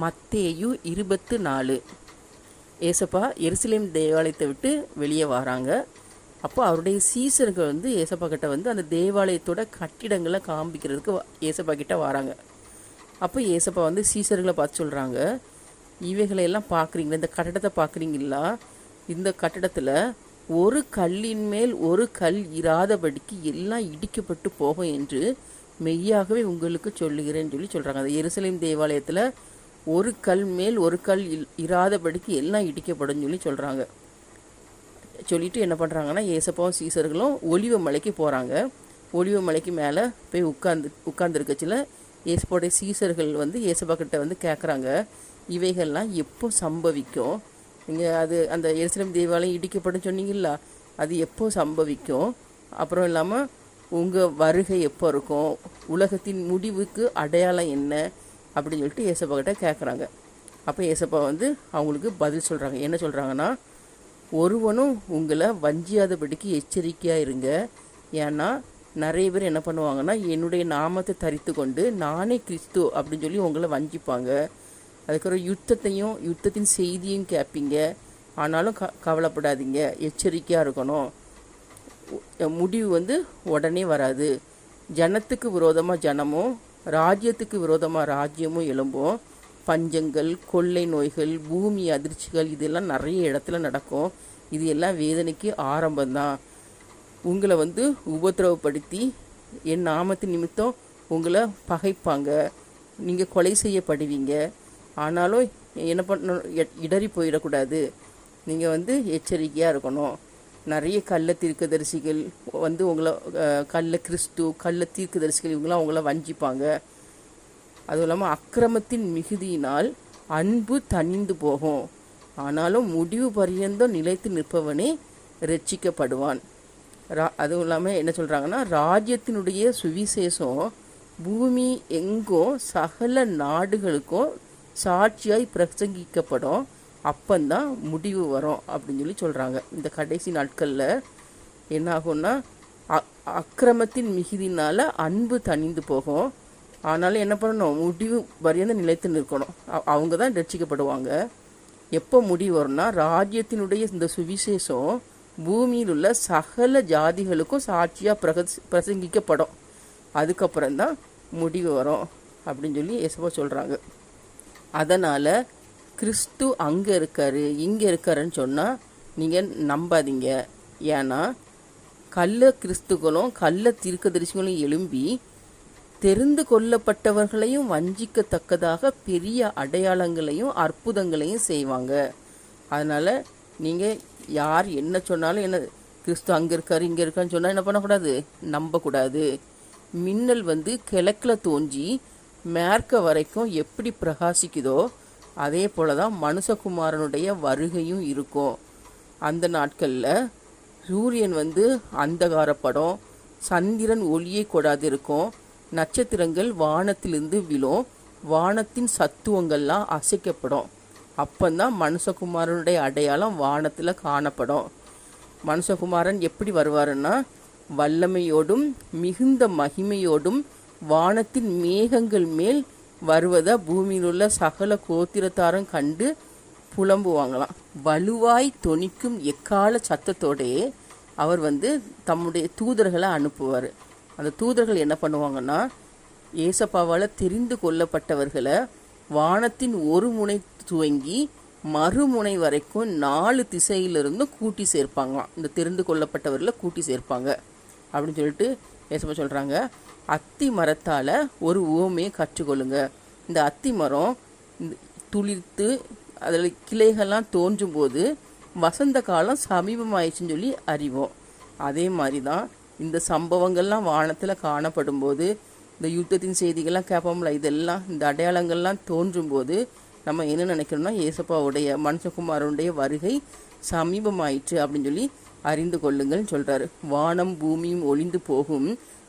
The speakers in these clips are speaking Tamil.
மத்தேயு இருபத்து நாலு ஏசப்பா எருசலேம் தேவாலயத்தை விட்டு வெளியே வராங்க. அப்போ அவருடைய சீசர்கள் வந்து ஏசப்பா கிட்ட வந்து அந்த தேவாலயத்தோட கட்டிடங்களை காமிக்கிறதுக்கு வ- ஏசப்பா கிட்ட வராங்க. அப்போ ஏசப்பா வந்து சீசர்களை பார்த்து சொல்கிறாங்க இவைகளை எல்லாம் பார்க்குறீங்களா? இந்த கட்டடத்தை பார்க்குறீங்களா? இந்த கட்டடத்தில் ஒரு கல்லின் மேல் ஒரு கல் இராதபடிக்கு எல்லாம் இடிக்கப்பட்டு போகும் என்று மெய்யாகவே உங்களுக்கு சொல்லுகிறேன்னு சொல்லி சொல்கிறாங்க அந்த எருசலேம் தேவாலயத்தில் ஒரு கல் மேல் ஒரு கல் இல்- இராதபடிக்கு எல்லாம் இடிக்கப்படும் சொல்லி சொல்கிறாங்க சொல்லிட்டு என்ன பண்ணுறாங்கன்னா ஏசப்பாவும் சீசர்களும் ஒலிவ மலைக்கு போகிறாங்க ஒலிவ மலைக்கு மேலே போய் உட்காந்து உட்காந்துருக்கச்சில் ஏசப்பாவுடைய சீசர்கள் வந்து ஏசப்பா கிட்ட வந்து கேட்குறாங்க இவைகள்லாம் எப்போ சம்பவிக்கும்? நீங்கள் அது அந்த எருசலேம் தேவாலயம் இடிக்கப்படும் சொன்னீங்களா அது எப்போ சம்பவிக்கும்? அப்புறம் இல்லாமல் உங்கள் வருகை எப்போ இருக்கும்? உலகத்தின் முடிவுக்கு அடையாளம் என்ன? அப்படின்னு சொல்லிட்டு ஏசப்பா கிட்ட கேட்குறாங்க அப்போ ஏசப்பா வந்து அவங்களுக்கு பதில் சொல்கிறாங்க என்ன சொல்கிறாங்கன்னா ஒருவனும் உங்களை வஞ்சியாதபடிக்கு எச்சரிக்கையாக இருங்க. ஏன்னா நிறைய பேர் என்ன பண்ணுவாங்கன்னா என்னுடைய நாமத்தை தரித்து கொண்டு நானே கிறிஸ்து அப்படின்னு சொல்லி உங்களை வஞ்சிப்பாங்க. அதுக்கப்புறம் யுத்தத்தையும் யுத்தத்தின் செய்தியும் கேட்பீங்க ஆனாலும் க கவலைப்படாதீங்க. எச்சரிக்கையாக இருக்கணும். முடிவு வந்து உடனே வராது. ஜனத்துக்கு விரோதமாக ஜனமும் ராஜ்யத்துக்கு விரோதமாக ராஜ்யமும் எழும்பும். பஞ்சங்கள் கொள்ளை நோய்கள் பூமி அதிர்ச்சிகள் இதெல்லாம் நிறைய இடத்துல நடக்கும். இது எல்லாம் வேதனைக்கு ஆரம்பம்தான். உங்களை வந்து உபத்திரவப்படுத்தி என் நாமத்து நிமித்தம் உங்களை பகைப்பாங்க. நீங்கள் கொலை செய்யப்படுவீங்க. ஆனாலும் என்ன பண்ண இடறி போயிடக்கூடாது. நீங்கள் வந்து எச்சரிக்கையாக இருக்கணும். நிறைய கள்ள தீர்க்கதரிசிகள் வந்து உங்களை அஹ், கள்ள கிறிஸ்து கள்ள தீர்க்கதரிசிகள் இவங்களாம் அவங்கள வஞ்சிப்பாங்க. அதுவும் இல்லாமல் அக்கிரமத்தின் மிகுதியினால் அன்பு தணிந்து போகும். ஆனாலும் முடிவு பரியந்தம் நிலைத்து நிற்பவனே ரட்சிக்கப்படுவான் ரா அதுவும் இல்லாமல் என்ன சொல்கிறாங்கன்னா ராஜ்யத்தினுடைய சுவிசேஷம் பூமி எங்கும் சகல நாடுகளுக்கும் சாட்சியாய் பிரசங்கிக்கப்படும். அப்பந்தான் முடிவு வரும் அப்படின்னு சொல்லி சொல்கிறாங்க இந்த கடைசி நாட்களில் என்ன ஆகும்னா அ- அக்கிரமத்தின் மிகுதினால் அன்பு தணிந்து போகும். ஆனாலும் என்ன பண்ணணும்? முடிவு வரையும் நிலைத்து நிற்கணும். அ- அவங்க தான் ரட்சிக்கப்படுவாங்க. எப்போ முடிவு வரும்னா ராஜ்யத்தினுடைய இந்த சுவிசேஷம் பூமியில் உள்ள சகல ஜாதிகளுக்கும் சாட்சியாக பிரக பிரசங்கிக்கப்படும். அதுக்கப்புறம் தான் முடிவு வரும் அப்படின்னு சொல்லி எசப்பா சொல்கிறாங்க அதனால் கிறிஸ்து அங்கே இருக்காரு இங்கே இருக்காருன்னு சொன்னால் நீங்கள் நம்பாதீங்க. ஏன்னா கள்ள கிறிஸ்துகளும் கள்ள தீர்க்கதரிசிகளும் எழும்பி தெரிந்து கொள்ளப்பட்டவர்களையும் வஞ்சிக்கத்தக்கதாக பெரிய அடையாளங்களையும் அற்புதங்களையும் செய்வாங்க. அதனால் நீங்கள் யார் என்ன சொன்னாலும் என்ன கிறிஸ்து அங்கே இருக்காரு இங்கே இருக்கான்னு சொன்னால் என்ன பண்ணக்கூடாது? நம்பக்கூடாது. மின்னல் வந்து கிழக்கில் தோன்றி மேற்க வரைக்கும் எப்படி பிரகாசிக்குதோ அதே போல தான் மனுஷகுமாரனுடைய வருகையும் இருக்கும். அந்த நாட்களில் சூரியன் வந்து அந்தகாரப்படும் சந்திரன் ஒளியை கொடாது இருக்கும் நட்சத்திரங்கள் வானத்திலிருந்து விழும் வானத்தின் சத்துவங்கள்லாம் அசைக்கப்படும். அப்பந்தான் மனுஷகுமாரனுடைய அடையாளம் வானத்தில் காணப்படும். மனுஷகுமாரன் எப்படி வருவாருன்னா வல்லமையோடும் மிகுந்த மகிமையோடும் வானத்தின் மேகங்கள் மேல் வருவதை பூமியில் உள்ள சகல கோத்திரத்தாரும் கண்டு புலம்புவாங்களாம். வலுவாய் தொனிக்கும் எக்கால சத்தத்தோடே அவர் வந்து தம்முடைய தூதர்களை அனுப்புவார். அந்த தூதர்கள் என்ன பண்ணுவாங்கன்னா ஏசப்பாவால் தெரிந்து கொள்ளப்பட்டவர்களை வானத்தின் ஒரு முனை துவங்கி மறுமுனை வரைக்கும் நாலு திசையிலிருந்தும் கூட்டி சேர்ப்பாங்களாம். இந்த தெரிந்து கொள்ளப்பட்டவர்களை கூட்டி சேர்ப்பாங்க. அப்படின்னு சொல்லிட்டு ஏசப்பா சொல்கிறாங்க அத்தி மரத்தால் ஒரு ஓமையை கற்றுக்கொள்ளுங்க. இந்த அத்தி மரம் இந்த துளிர்த்து அதில் கிளைகள்லாம் தோன்றும் போது வசந்த காலம் சமீபமாயிடுச்சுன்னு சொல்லி அறிவோம். அதே மாதிரி தான் இந்த சம்பவங்கள்லாம் வானத்தில் காணப்படும் போது இந்த யுத்தத்தின் செய்திகள்லாம் கேட்போம்ல இதெல்லாம் இந்த அடையாளங்கள்லாம் தோன்றும் போது நம்ம என்ன நினைக்கிறோம்னா ஏசப்பாவுடைய மனுஷகுமாரனுடைய வருகை சமீபமாயிற்று அப்படின்னு சொல்லி அறிந்து கொள்ளுங்கள்னு சொல்றாரு. வானம் பூமியும் ஒளிந்து போகும்.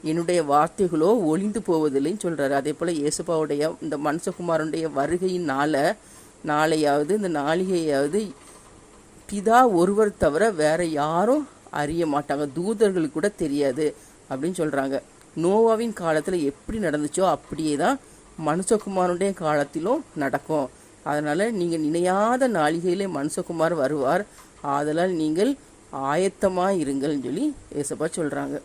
என்னுடைய வார்த்தைகளோ ஒளிந்து போவதில்லைன்னு சொல்றாரு. அதே போல இயேசுபாவுடைய இந்த மனுஷகுமாரனுடைய வருகையினால நாளையாவது இந்த நாளிகையாவது பிதா ஒருவர் தவிர வேற யாரும் அறிய மாட்டாங்க. தூதர்களுக்கு கூட தெரியாது அப்படின்னு சொல்றாங்க. நோவாவின் காலத்துல எப்படி நடந்துச்சோ அப்படியே தான் மனுஷகுமாரனுடைய காலத்திலும் நடக்கும். அதனால் நீங்கள் நினையாத நாளிகையிலே மனுஷகுமார் வருவார். ஆதலால் நீங்கள் ஆயத்தமாக இருங்கள்னு சொல்லி ஏசப்பா சொல்கிறாங்க